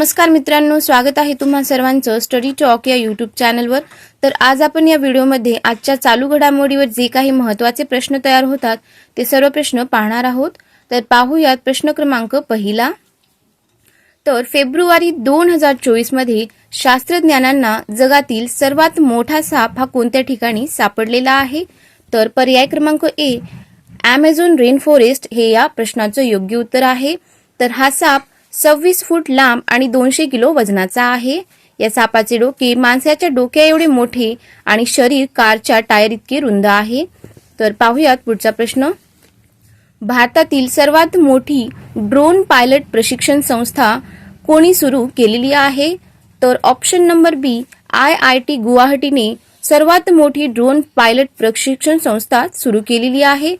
नमस्कार मित्रांनो स्वागत आहे तुम्हा सर्वांचं स्टडी टॉक या यूट्यूब चॅनलवर तर आज आपण या व्हिडिओमध्ये आजच्या चालू घडामोडीवर जे काही महत्त्वाचे प्रश्न तयार होतात ते सर्व प्रश्न पाहणार आहोत. तर पाहूयात प्रश्न क्रमांक पहिला. तर फेब्रुवारी दोन हजार चोवीसमध्ये शास्त्रज्ञांना जगातील सर्वात मोठा साप हा कोणत्या ठिकाणी सापडलेला आहे? तर पर्याय क्रमांक ए ॲमेझॉन रेन फॉरेस्ट हे या प्रश्नाचं योग्य उत्तर आहे. तर हा साप सव्वीस फूट लांब आणि दोनशे किलो वजनाचा आहे. या सापाचे डोके माणसाच्या डोक्या एवढे मोठे आणि शरीर कारच्या टायर इतके रुंद आहे. तर पाहूयात पुढचा प्रश्न. भारतातील सर्वात मोठी ड्रोन पायलट प्रशिक्षण संस्था कोणी सुरू केलेली आहे? तर option number B I I T गुवाहाटीने सर्वात मोठी ड्रोन पायलट प्रशिक्षण संस्था सुरू केलेली आहे.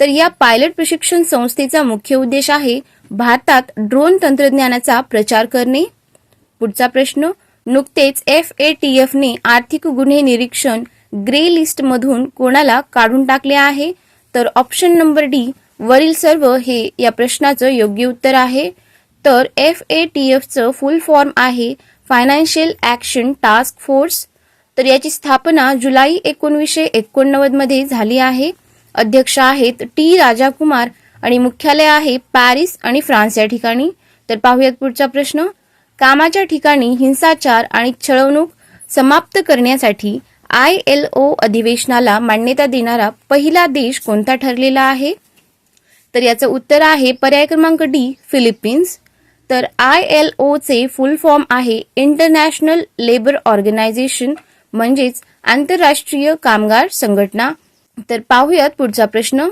तर या पायलट प्रशिक्षण संस्थेचा मुख्य उद्देश आहे भारतात ड्रोन तंत्रज्ञानाचा प्रचार करणे. पुढचा प्रश्न नुकतेच एफ ए टी एफने आर्थिक गुन्हे निरीक्षण ग्रे लिस्टमधून कोणाला काढून टाकले आहे? तर ऑप्शन नंबर डी वरील सर्व हे या प्रश्नाचं योग्य उत्तर आहे. तर एफ ए टी एफचं फुल फॉर्म आहे फायनान्शियल ॲक्शन टास्क फोर्स तर याची स्थापना जुलै एकोणवीसशे एकोणनव्वदमध्ये झाली आहे. अध्यक्ष आहेत टी राजाकुमार आणि मुख्यालय आहे पॅरिस आणि फ्रान्स या ठिकाणी. तर पाहूयात पुढचा प्रश्न. कामाच्या ठिकाणी हिंसाचार आणि छळवणूक समाप्त करण्यासाठी आय एल ओ अधिवेशनाला मान्यता देणारा पहिला देश कोणता ठरलेला आहे? तर याचं उत्तर आहे पर्याय क्रमांक डी फिलिपिन्स. तर आय एल ओचे फुल फॉर्म आहे इंटरनॅशनल लेबर ऑर्गनायझेशन म्हणजेच आंतरराष्ट्रीय कामगार संघटना. तर पाहूयात पुढचा प्रश्न.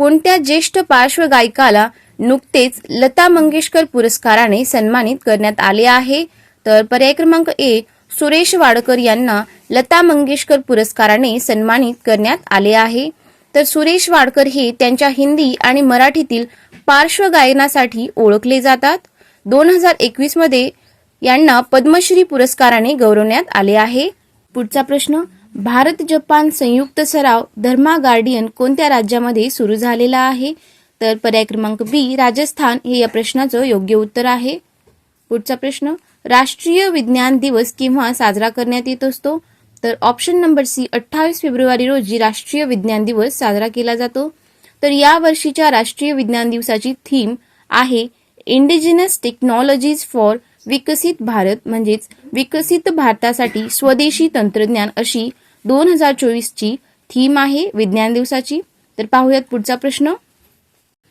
कोणत्या ज्येष्ठ पार्श्वगायिकाला नुकतेच लता मंगेशकर पुरस्काराने सन्मानित करण्यात आले आहे? तर पर्याय क्रमांक ए सुरेश वाडकर यांना लता मंगेशकर पुरस्काराने सन्मानित करण्यात आले आहे. तर सुरेश वाडकर हे त्यांच्या हिंदी आणि मराठीतील पार्श्वगायनासाठी ओळखले जातात. दोन हजार एकवीसमध्ये यांना पद्मश्री पुरस्काराने गौरवण्यात आले आहे. पुढचा प्रश्न भारत जपान संयुक्त सराव धर्मा गार्डियन कोणत्या राज्यामध्ये सुरू झालेला आहे? तर पर्याय क्रमांक बी राजस्थान हे या प्रश्नाचं योग्य उत्तर आहे. पुढचा प्रश्न राष्ट्रीय विज्ञान दिवस केव्हा साजरा करण्यात येत असतो? तर ऑप्शन नंबर सी अठ्ठावीस फेब्रुवारी रोजी राष्ट्रीय विज्ञान दिवस साजरा केला जातो. तर या वर्षीच्या राष्ट्रीय विज्ञान दिवसाची थीम आहे इंडिजिनस टेक्नॉलॉजीज फॉर विकसित भारत म्हणजेच विकसित भारतासाठी स्वदेशी तंत्रज्ञान अशी दोन हजार चोवीसची थीम आहे विज्ञान दिवसाची. तर पाहूयात पुढचा प्रश्न.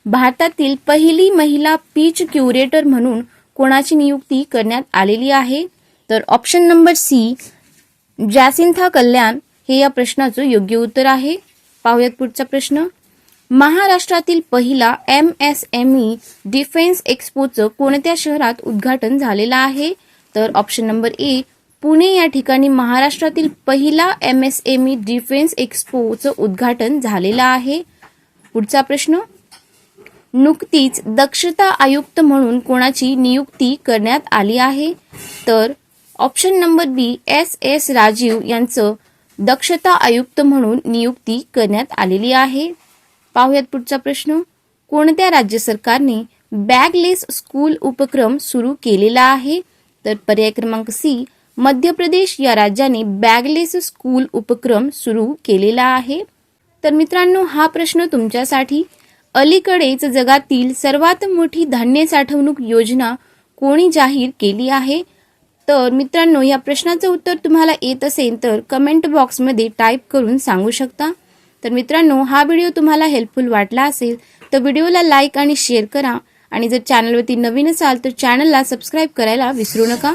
भारतातील पहिली महिला पीच क्युरेटर म्हणून कोणाची नियुक्ती करण्यात आलेली आहे? तर option number C Jacintha Kalyan हे या प्रश्नाचं योग्य उत्तर आहे. पाहूयात पुढचा प्रश्न. महाराष्ट्रातील पहिला M S M E defence एक्स्पोचं कोणत्या शहरात उद्घाटन झालेलं आहे? तर ऑप्शन नंबर ए पुणे या ठिकाणी महाराष्ट्रातील पहिला M S M E defence एक्स्पोचं उद्घाटन झालेलं आहे. पुढचा प्रश्न नुकतीच दक्षता आयुक्त म्हणून कोणाची नियुक्ती करण्यात आली आहे? तर option number B S S Rajiv यांचं दक्षता आयुक्त म्हणून नियुक्ती करण्यात आलेली आहे. पाहुयात पुढचा प्रश्न. कोणत्या राज्य सरकारने बॅगलेस स्कूल उपक्रम सुरू केलेला आहे? तर पर्याय क्रमांक सी मध्य प्रदेश या राज्याने बॅगलेस स्कूल उपक्रम सुरू केलेला आहे. तर मित्रांनो हा प्रश्न तुमच्यासाठी. अलीकडेच जगातील सर्वात मोठी धान्य साठवणूक योजना कोणी जाहीर केली आहे? तर मित्रांनो या प्रश्नाचं उत्तर तुम्हाला येत असेल तर कमेंट बॉक्समध्ये टाईप करून सांगू शकता. तर मित्रांनो हा व्हिडिओ तुम्हाला हेल्पफुल वाटला असेल तर व्हिडिओला लाईक आणि शेअर करा. आणि जर चॅनलवरती नवीन असाल तर चॅनलला सबस्क्राईब करायला विसरू नका.